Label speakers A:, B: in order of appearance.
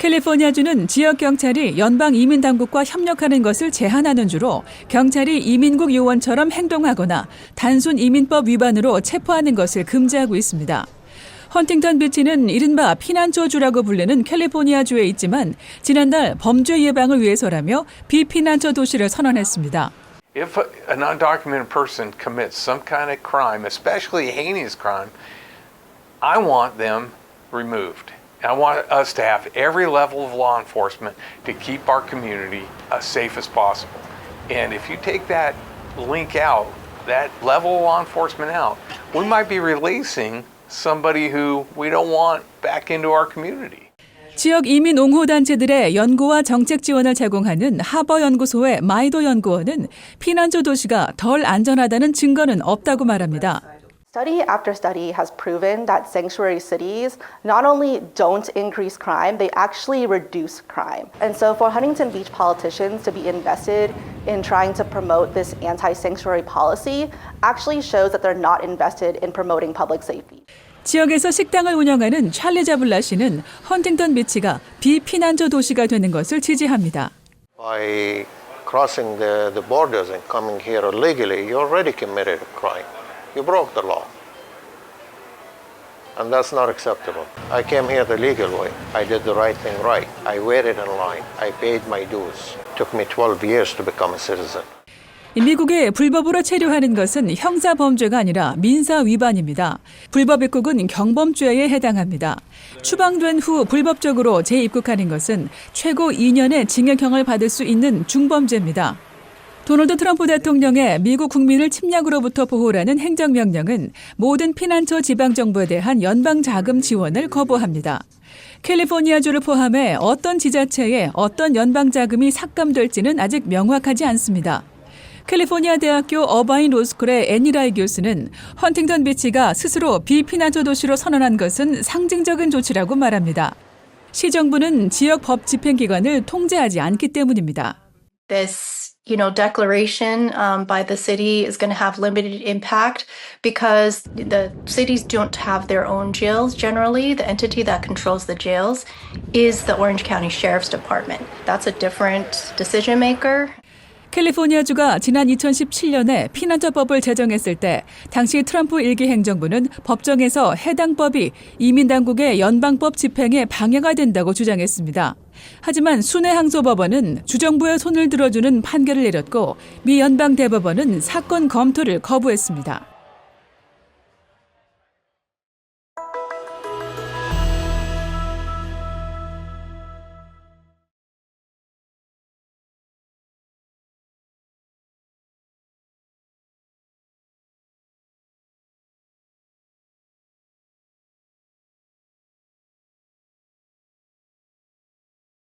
A: 캘리포니아주는 지역 경찰이 연방 이민 당국과 협력하는 것을 제한하는 주로 경찰이 이민국 요원처럼 행동하거나 단순 이민법 위반으로 체포하는 것을 금지하고 있습니다. 헌팅턴 비치는 이른바 피난처주라고 불리는 캘리포니아주에 있지만 지난달 범죄 예방을 위해서라며 비피난처 도시를 선언했습니다.
B: If an undocumented person commits some kind of crime, especially heinous crime, I want them removed. I want us to have every level of law enforcement to keep our community as safe as possible. And if you take that link out, that level of law enforcement out, we might be releasing somebody who we don't want back into our community.
A: 지역 이민 옹호 단체들의 연구와 정책 지원을 제공하는 하버 연구소의 마이도 연구원은 피난처 도시가 덜 안전하다는 증거는 없다고 말합니다.
C: Study after study has proven that sanctuary cities not only don't increase crime, they actually reduce crime. And so, for Huntington Beach politicians to be invested in trying to promote this anti sanctuary policy actually shows that they're not invested in promoting public safety.
A: 지역에서 식당을 운영하는 찰리 자블라 씨는 헌팅턴 비치가 비피난처 도시가 되는 것을 지지합니다.
D: By crossing the, the borders and coming here illegally, you already committed a crime. You broke the law. And that's not acceptable. I came here the legal way. I did the right thing right. I waited in line. I paid my dues. took me 12 years to become a citizen.
A: 미국에 불법으로 체류하는 것은 형사 범죄가 아니라 민사 위반입니다. 불법 입국은 경범죄에 해당합니다. 추방된 후 불법적으로 재입국하는 것은 최고 2년의 징역형을 받을 수 있는 중범죄입니다. 도널드 트럼프 대통령의 미국 국민을 침략으로부터 보호라는 행정명령은 모든 피난처 지방정부에 대한 연방 자금 지원을 거부합니다. 캘리포니아주를 포함해 어떤 지자체에 어떤 연방 자금이 삭감될지는 아직 명확하지 않습니다. 캘리포니아 대학교 어바인 로스쿨의 애니라이 교수는 헌팅턴 비치가 스스로 비피난처 도시로 선언한 것은 상징적인 조치라고 말합니다. 시정부는 지역 법 집행 기관을 통제하지 않기 때문입니다.
E: this you know declaration um, by the city is going to have limited impact because the cities don't have their own jails generally. The entity that controls the jails is the orange county sheriff's department. That's a different decision maker
A: 캘리포니아주가 지난 2017년에 피난처법을 제정했을 때 당시 트럼프 일기 행정부는 법정에서 해당 법이 이민 당국의 연방법 집행에 방해가 된다고 주장했습니다. 하지만 순회 항소법원은 주정부의 손을 들어주는 판결을 내렸고 미 연방 대법원은 사건 검토를 거부했습니다.